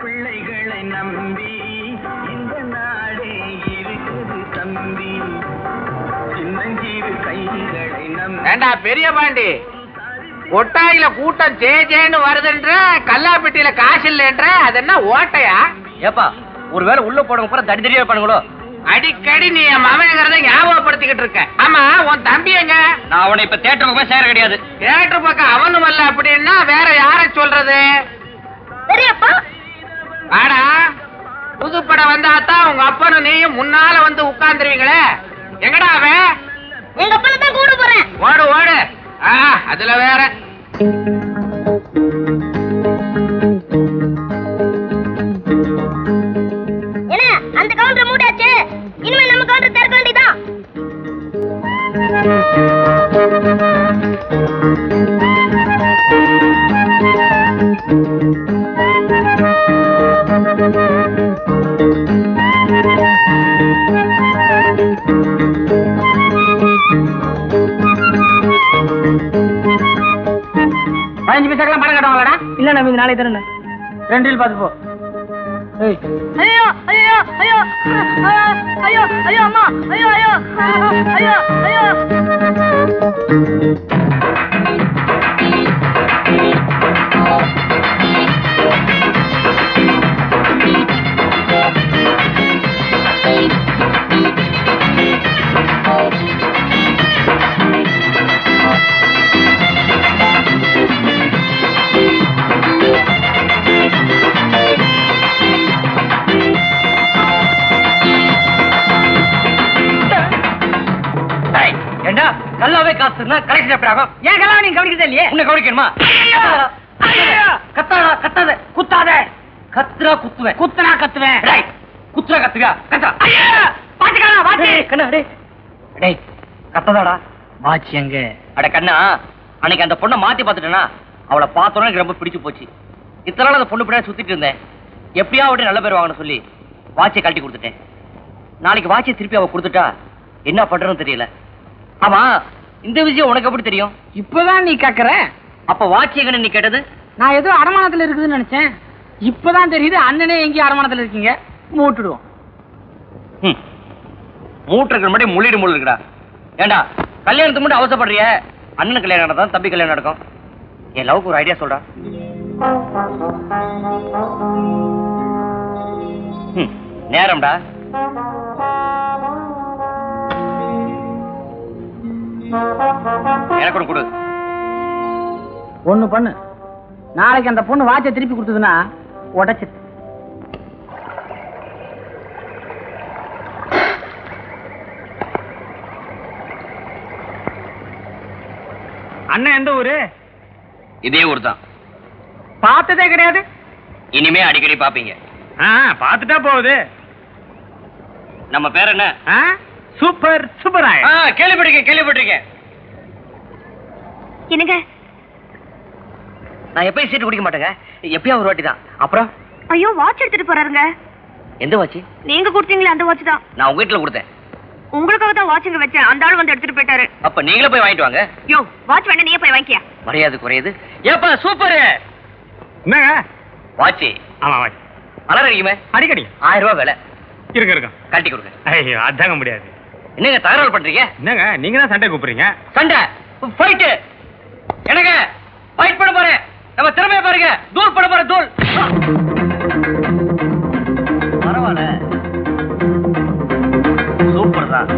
பிள்ளைகளை நம்பி இந்த நாடே இருக்குது தம்பி. சின்னஞ்சிறு கைகளை நம்பி ஏண்டா பெரிய பாண்டி? கொட்டாயில கூட்டம் ஜே ஜேன்னு வருதுன்ற கல்லாப்பெட்டியில காசு இல்லைன்ற அது என்ன ஓட்டையா? ஏப்பா ஒருவேளை உள்ள போடுங்க பூரா தடி தடியா பண்ணுங்களோ அடிக்கடி நீ என் மவனுங்கிறத ஞாபகப்படுத்திக்கிட்டு இருக்க. ஆமா உன் தம்பி எங்க? நான் அவனை இப்ப தேட்டருக்கு போய் சேர கிடையாது. தியேட்டர் பக்கம் அவனும் அல்ல அப்படின்னா வேற யார சொல்றது? பெரியப்பா. வாடா. புது படம் வந்தாதான் உங்க அப்பனும் நீயும் முன்னால வந்து உட்கார்ந்துருவீங்களே. எங்கடா அவன் எங்க அப்பனை தான் கூட போறேன். ஓடு ஓடு. ஆ அதுல வேற. ரெண்டு பார்த்து போ. ஐயோ ஐயோ. ஐயோ ஐயோ ஐயோ அம்மா. ஐயோ ஐயோ. ஐயோ ஐயோ. கல்லாவே காசுனா கலெக்ஷன் எப்படி ஆகும். ஏன் கல்யாணம் நீங்க கவனிக்கிறதே இல்லையே? உன்னை கவனிக்கணுமா? கத்தாத கத்தாத. குத்தாத. கத்துறா குத்துவேன். குத்துனா கத்துவேன். டேய், குத்துறா கத்துவியா? கத்தா. பாத்துக்கலாம் பாத்து டேய், கண்ணா டேய். டேய் கத்ததாடா. வாட்சி எங்க? அட கண்ணா அன்னைக்கு அந்த பொண்ணை மாத்தி பார்த்துட்டேனா? அவளை பார்த்தோன்னே எனக்கு ரொம்ப பிடிச்சு போச்சு. இத்தனை நாள் அந்த பொண்ணு பின்னாடி சுத்திட்டு இருந்தேன். எப்படியா அவட்ட நல்ல பேர் வாங்கணும் சொல்லி வாட்சியை கழட்டி கொடுத்துட்டேன். நாளைக்கு வாட்சியை திருப்பி அவ கொடுத்துட்டா என்ன பண்றதுன்னு தெரியல. ஆமா இந்த விஷயம் உனக்கு எப்படி தெரியும்? இப்பதான் நீ கேக்குற அப்ப வாட்சி எங்கன்னு நீ கேட்டது? நான் ஏதோ அரமானத்துல இருக்குதுன்னு நினைச்சேன். இப்பதான் தெரியுது அண்ணனே எங்கேயும் அரமானத்துல இருக்கீங்க. மூட்டுடுவோம். ம். மூட்டுக்கு முன்னாடி முள்ளிடு முள் இருக்குடா. ஏண்டா கல்யாணத்துக்கு மட்டும் அவசரப்படுறிய? அண்ணன் கல்யாணம் நடக்கும் தம்பி கல்யாணம் நடக்கும். என் லவ்க்கு ஒரு ஐடியா சொல்றா. நேரம்டா. எனக்கு கொடு. ஒண்ணு பண்ணு. நாளைக்கு அந்த பொண்ணு வாட்சை திருப்பி கொடுத்ததுன்னா உடைச்சு. அண்ணன் எந்த ஊரு? இதே ஊர் தான் பார்த்ததே கிடையாது. இனிமே அடிக்கடி பாப்பீங்க ஆ பார்த்துட்டா போகுது. நம்ம பேர் என்ன? சூப்பர் சூப்பராய் ஆ, கேள்விப்பட்டிருக்கேன் கேள்விப்பட்டிருக்கேன். என்னங்க? நான் எப்பயும் சீட்டு குடிக்க மாட்டேங்க. எப்பயும் ஒரு வாட்டி தான் அப்புறம்? ஐயோ வாட்ச் எடுத்துட்டு போறாருங்க. எந்த வாட்சி நீங்க கொடுத்தீங்களே அந்த வாட்ச் தான். நான் உங்க வீட்டுல கொடுத்தேன். உங்களுக்காக தான் வாட்சுங்க வச்சேன். அந்த ஆள் வந்து எடுத்துட்டு போயிட்டாரு. அப்ப நீங்களே போய் வாங்கிட்டு வாங்க. யோ வாட்ச் வேணா நீயே போய் வாங்கிக்கியா? மரியாதை குறையுது. ஏப்பா சூப்பர். என்னங்க? வாட்சி ஆமா வாட்ச் அடிக்குமே அடிக்கடி. ஆயிரம் ரூபாய் விலை. இருக்கு இருக்கும் கட்டி கொடுங்க. ஐயோ அதாங்க முடியாது. என்னங்க தகராறு பண்றீங்க? என்னங்க நீங்க தான் சண்டை கூப்பிடுறீங்க சண்டை? ஃபைட்டு என்னங்க? ஃபைட் பண்ண போறேன். நம்ம திறமைய பாருங்க. தூள் பண்ண போறேன் தூள். பரவாயில்ல. சூப்பர் தான்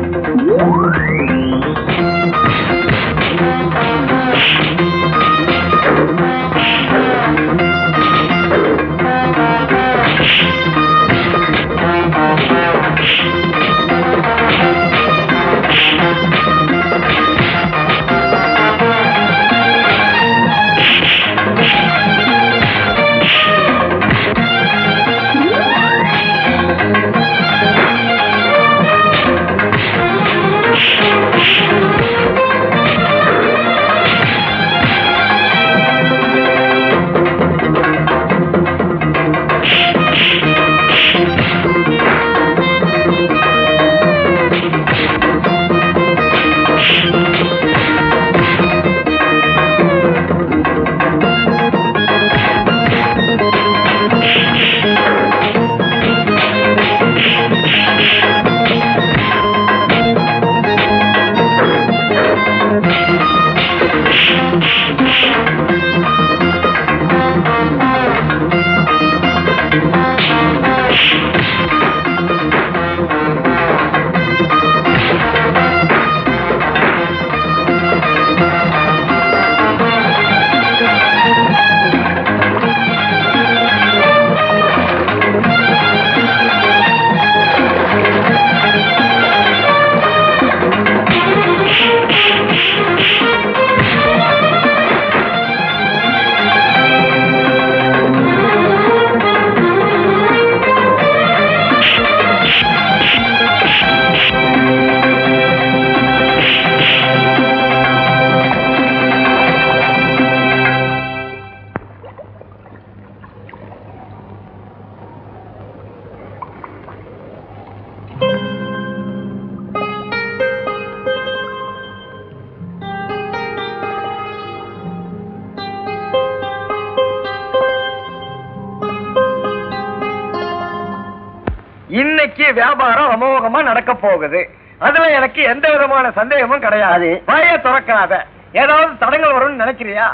இன்னைக்கு வியாபாரம் அமோகமா நடக்க போகுது. அதுல எனக்கு எந்த விதமான சந்தேகமும் கிடையாது. வாய திறக்காத. ஏதாவது தடங்கள் வரும்னு நினைக்கிறியா?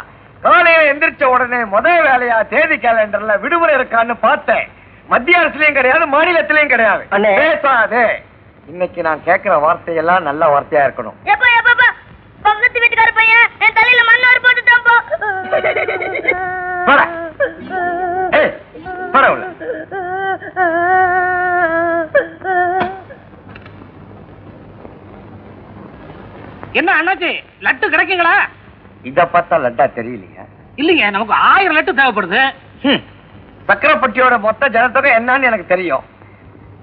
காலையில எந்திரிச்ச உடனே முதல் வேலையா தேதி கேலண்டர்ல விடுமுறை இருக்கான்னு பார்த்தேன். மத்திய அரசுலயும் கிடையாது மாநிலத்திலயும் கிடையாது. பேசாதே. இன்னைக்கு நான் கேட்கிற வார்த்தையெல்லாம் நல்ல வார்த்தையா இருக்கணும். பக்கத்து வீட்டுக்கார பையன் என் தலையில மண்ணாறு போட்டுட்டான்ப்பா போடா. ஏய், என்ன அண்ணாச்சி லட்டு கிடைக்குங்களா? இத பார்த்தா லட்டா தெரியலையா. இல்லைங்க நமக்கு ஆயிரம் லட்டு தேவைப்படுது. சக்கரப்பட்டியோட மொத்த ஜனத்தொகை என்னன்னு எனக்கு தெரியும்.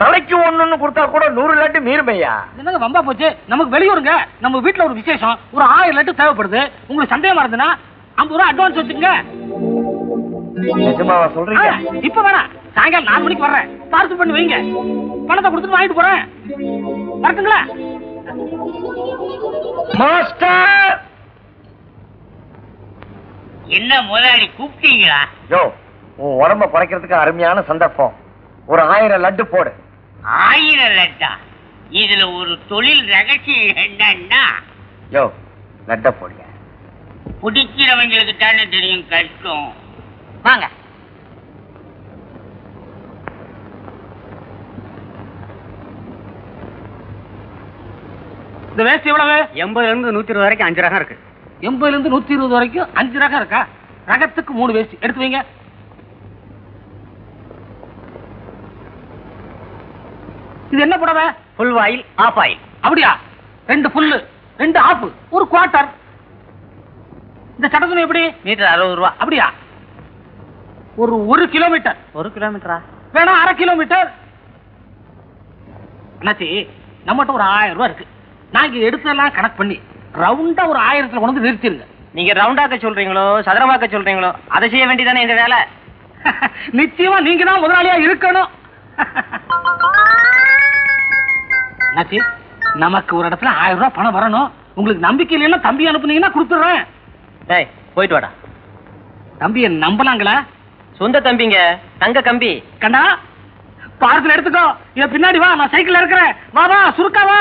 தலைக்கு ஒண்ணுன்னு கொடுத்தா கூட நூறு லட்டு மீறுமையா? என்னங்க வம்பா போச்சு? நமக்கு வெளியூருங்க. நம்ம வீட்ல ஒரு விசேஷம். ஒரு ஆயிரம் லட்டு தேவைப்படுது. உங்களுக்கு சந்தேகமா இருந்ததுன்னா ஐம்பது ரூபா அட்வான்ஸ் நிஜமாவா சொல்றீங்க? இப்ப வேணாம். சாயங்காலம் நாலு மணிக்கு வர்றேன். பார்சல் பண்ணி வைங்க. பணத்தை கொடுத்துட்டு வாங்கிட்டு போறேன். வரட்டுங்களா? மாஸ்டர்! என்ன முதலாளி கூப்பிட்டீங்களா? யோ உன் உடம்ப குறைக்கிறதுக்கு அருமையான சந்தர்ப்பம். ஒரு ஆயிரம் லட்டு போடு. ஆயிரம் லட்டா? இதுல ஒரு தொழில் ரகசியம் என்னன்னா? யோ லட்ட போடுங்க. பிடிக்கிறவங்களுக்கு தானே தெரியும் கஷ்டம். வாங்க. இந்த வேஸ்ட் எவ்வளவு? எண்பதுல இருந்து நூத்தி இருபது வரைக்கும் அஞ்சு ரகம் இருக்கு. எண்பதுல இருந்து நூத்தி இருபது வரைக்கும் அஞ்சு ரகம் இருக்கா? ரகத்துக்கு மூணு வேஸ்ட் எடுத்து வைங்க. இது என்ன புடவை? ஃபுல் ஆயில் ஆஃப் ஆயில் அப்படியா? ரெண்டு புல்லு ரெண்டு ஆப்பு ஒரு குவார்ட்டர் இந்த சட்டத்துணி எப்படி? மீட்டர் அறுபது ரூபா. அப்படியா? ஒரு ஒரு கிலோமீட்டர் ஒரு கிலோமீட்டரா வேணா அரை கிலோமீட்டர் அண்ணாச்சி நம்மகிட்ட ஒரு ஆயிரம் ரூபாய் இருக்கு. நாங்க எடுத்தெல்லாம் கணக்கு பண்ணி ரவுண்டா ஒரு ஆயிரத்துல கொண்டு வந்து நிறுத்திருங்க. நீங்க ரவுண்டாக்க சொல்றீங்களோ சதுரமாக்க சொல்றீங்களோ அதை செய்ய வேண்டியதானே எங்க வேலை? நிச்சயமா நீங்க தான் முதலாளியா இருக்கணும். அண்ணாச்சி நமக்கு ஒரு இடத்துல ஆயிரம் ரூபாய் பணம் வரணும். உங்களுக்கு நம்பிக்கை இல்லைன்னா தம்பி அனுப்புனீங்கன்னா கொடுத்துடுறேன். டேய் போயிட்டு வாடா. தம்பியை நம்பலாங்களா? சொந்த தம்பிங்க தங்க கம்பி. கண்டா பார்சல் எடுத்துக்கோ. இத பின்னாடி வா நான் சைக்கிள்ல இருக்கிறேன். வா வா சுருக்கா வா.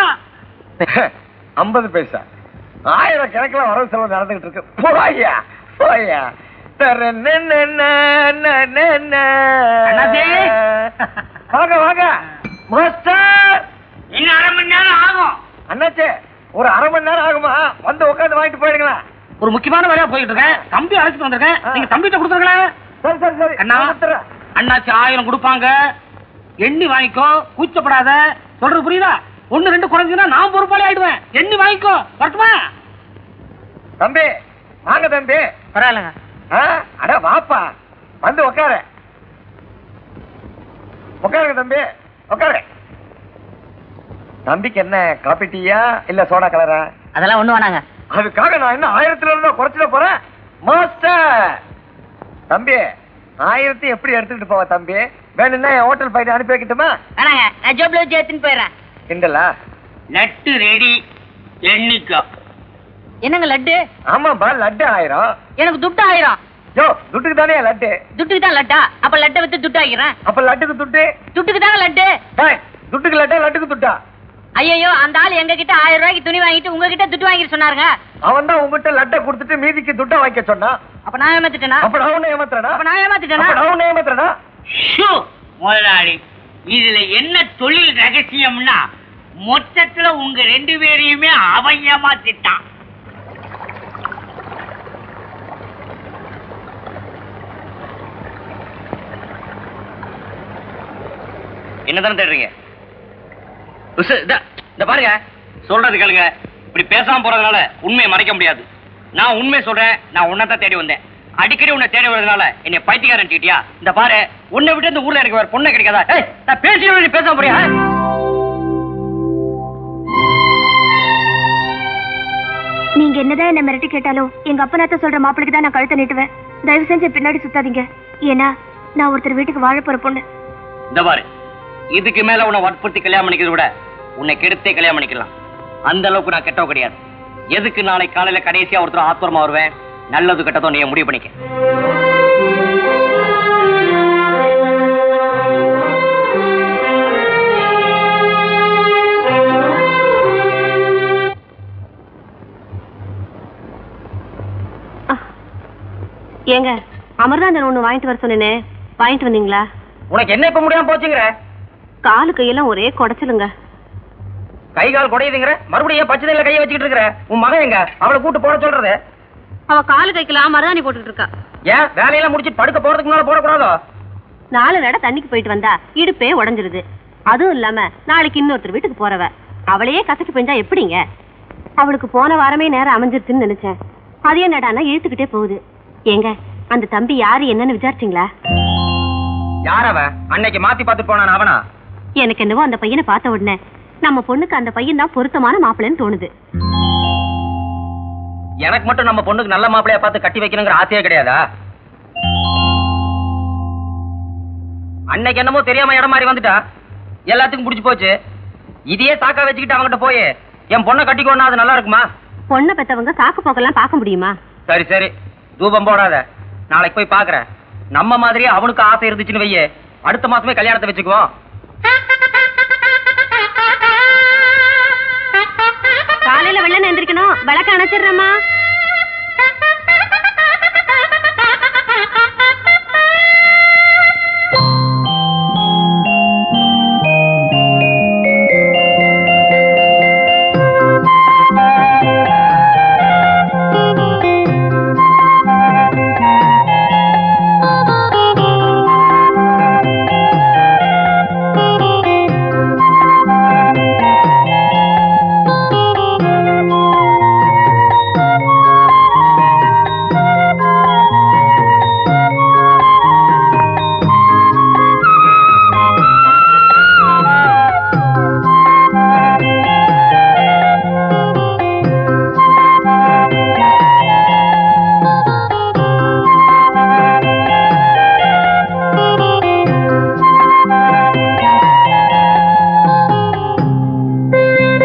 ஐம்பது பைசா. ஆயிரம் கணக்குல வரவு செலவு நடந்துகிட்டு இருக்கு. போயா போயா. அண்ணாச்சி. வாங்க வாங்க. மாஸ்டர். இன்னும் அரை மணி நேரம் ஆகும். அண்ணாச்சே ஒரு அரை மணி நேரம் ஆகுமா? வந்து உட்காந்து வாங்கிட்டு போயிடுங்களா? ஒரு முக்கியமான வேலையா போயிட்டு இருக்கேன். தம்பி அழைச்சிட்டு வந்திருக்கேன். நீங்க தம்பிட்ட கொடுத்துருங்களேன் சரி சரி சரி. அண்ணா. அண்ணாச்சி ஆயிரம் கொடுப்பாங்க. எண்ணி வாங்கிக்கோ. கூச்சப்படாத. சொல்றது புரியுதா? ஒண்ணு ரெண்டு குறைஞ்சுன்னா நான் பொறுப்பாளி ஆயிடுவேன். எண்ணி வாங்கிக்கோ. வரட்டுமா? தம்பி வாங்க தம்பி. பரவாயில்லங்க. அட வாப்பா. வந்து உட்காரு உட்காருங்க தம்பி உட்காரு தம்பிக்கு என்ன காபி டீயா இல்ல சோடா கலரா அதெல்லாம் ஒண்ணு வேணாங்க. அதுக்காக நான் என்ன ஆயிரத்துல இருந்தா குறைச்சிட போறேன்? மாஸ்டர் தம்பி ஆயிரத்தி எப்படி எடுத்துக்கிட்டு போவ தம்பி? வேணும்னா என் ஹோட்டல் பையனை அனுப்பி வைக்கட்டுமா? வேணாங்க நான் ஜோப்ல வச்சு எடுத்துன்னு போயிடுறேன். கிண்டலா? நட்டு ரெடி. எண்ணிக்கோ. என்னங்க லட்டு? ஆமாப்பா லட்டு ஆயிரம். எனக்கு துட்டு ஆயிரம். யோ துட்டுக்கு தானே லட்டு? துட்டுக்கு தான் லட்டா? அப்ப லட்டை வித்து துட்டு ஆகிறேன் அப்ப லட்டுக்கு துட்டு? துட்டுக்கு தாங்க லட்டு. துட்டுக்கு லட்டா லட்டுக்கு துட்டா? ஐயோ அந்த ஆள் எங்க கிட்ட ஆயிரம் ரூபாய்க்கு துணி வாங்கிட்டு உங்ககிட்ட துட்டு வாங்கிட்டு சொன்னாருங்க. அவன் தான் உங்ககிட்ட லட்டை கொடுத்துட்டு மீதிக்கு துட்டை வாங்கிக்க சொன்னான். அப்ப நான் ஏமாத்திட்டேனா? அப்ப நான் ஏமாத்துறேனா? அப்ப நான் ஏமாத்திட்டேனா? அப்ப நான் ஏமாத்துறேனா? ஷூ முதலாளி. இதுல என்ன தொழில் ரகசியம்னா மொத்தத்துல உங்க ரெண்டு பேரையுமே அவன் ஏமாத்திட்டான். என்னதானே தேடுறீங்க? இந்த பாருங்க. சொல்றது கேளுங்க. இப்படி பேசாம போறதுனால உண்மையை மறைக்க முடியாது. நான் உண்மை சொல்றேன் நான் உன்னை தேடி வந்தேன். அடிக்கடி உன்னை தேடி வரதுனால என்னை பைத்தியக்காரன் சீட்டியா இந்த பாரு உன்னை விட்டு இந்த ஊர்ல எனக்கு வேற பொண்ணு கிடைக்காதா? ஏய் நான் பேசி நீ பேசாம போறியா? நீங்க என்னதான் என்ன மிரட்டி கேட்டாலும் எங்க அப்பனாத்த சொல்ற மாப்பிளைக்கு தான் நான் கழுத்த நீட்டுவேன். தயவு செஞ்சு பின்னாடி சுத்தாதீங்க. ஏன்னா நான் ஒருத்தர் வீட்டுக்கு வாழ போற பொண்ணு. இந்த பாரு இதுக்கு மேல உன்னை வற்புறுத்தி கல்யாணம் பண்ணிக்கிறத விட உன்னை கெடுத்தே கல்யாணம் பண்ணிக்கலாம். அந்த அளவுக்கு நான் கெட்டவ கிடையாது. எதுக்கு நாளை காலையில கடைசியா ஒருத்தர் ஆத்திரமா வருவேன்? நல்லது கெட்டதோ நீ முடிவு பண்ணிக்க. ஏங்க அமர்தாந்தன் ஒண்ணு வாங்கிட்டு வர சொன்னேனே வாங்கிட்டு வந்தீங்களா? உனக்கு என்ன இப்ப முடியாம போச்சுங்கிற? காலு கையெல்லாம் ஒரே குடைச்சலுங்க. கை கால் குடையுதுங்கிற? மறுபடியும் பச்சை தண்ணியில கையை வச்சுக்கிட்டு இருக்கிற? உன் மகன் எங்க? அவளை கூட்டு போட சொல்றது. அவ காலு கைக்கெல்லாம் மருதாணி போட்டுட்டு இருக்கா. ஏன்? வேலையெல்லாம் முடிச்சிட்டு படுக்க போறதுக்கு முன்னால போடக்கூடாதோ? நாலு நட தண்ணிக்கு போயிட்டு வந்தா இடுப்பே உடஞ்சிருது. அதுவும் இல்லாம நாளைக்கு இன்னொருத்தர் வீட்டுக்கு போறவ. அவளையே கசக்கி பெஞ்சா எப்படிங்க? அவளுக்கு போன வாரமே நேரம் அமைஞ்சிருச்சுன்னு நினைச்சேன். அது என்னடான்னா இழுத்துக்கிட்டே போகுது. ஏங்க அந்த தம்பி யாரு என்னன்னு விசாரிச்சீங்களா? யார் அவன் அன்னைக்கு மாத்தி பார்த்துட்டு போனான் அவனா? எனக்கு என்னவோ அந்த பையனை பார்த்த உடனே நம்ம பொண்ணுக்கு அந்த பையன் தான் பொருத்தமான மாப்பிள்ளைன்னு தோணுது. எனக்கு மட்டும் நம்ம பொண்ணுக்கு நல்ல மாப்பிளைய பார்த்து கட்டி வைக்கணுங்கிற ஆசையே கிடையாதா? அன்னைக்கு என்னமோ தெரியாம இடம் மாதிரி வந்துட்டா? எல்லாத்துக்கும் பிடிச்சு போச்சு. இதையே சாக்கா வச்சுக்கிட்டு அவங்கிட்ட போய் என் பொண்ணை கட்டிக்கோன்னா அது நல்லா இருக்குமா? பொண்ணை பெத்தவங்க சாக்கு போக்கெல்லாம் பார்க்க முடியுமா? சரி சரி. தூபம் போடாத. நாளைக்கு போய் பாக்குறேன். நம்ம மாதிரியே அவனுக்கு ஆசை இருந்துச்சுன்னு வையே. அடுத்த மாசமே கல்யாணத்தை வச்சுக்குவோம். காலையில வெள்ளன எந்திரிக்கணும். விளக்க அணைச்சிடுறேம்மா.